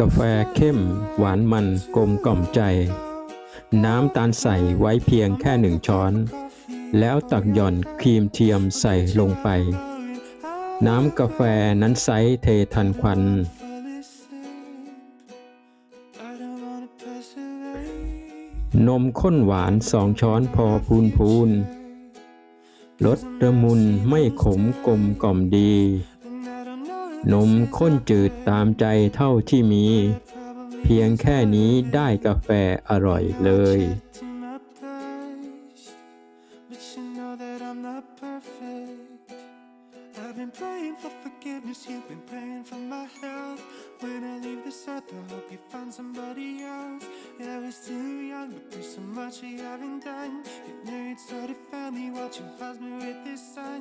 กาแฟเข้ม หวานมันกลมกล่อมใจ น้ำตาลใส่ไว้เพียงแค่หนึ่งช้อน แล้วตักหย่อนครีมเทียมใส่ลงไป น้ำกาแฟนั้นใสเททันควัน นมข้นหวานสองช้อนพอพูนพูนรสระมุนไม่ขมกลมกล่อมดี นมข้นจืดตามใจเท่าที่มี เพียงแค่นี้ได้กาแฟอร่อยเลย I've been praying for forgiveness, you've been praying for my health. When I leave this earth, I hope you find somebody else. Yeah, I was too young, but there's so much we haven't done. You knew you'd started family, watching husband with his son.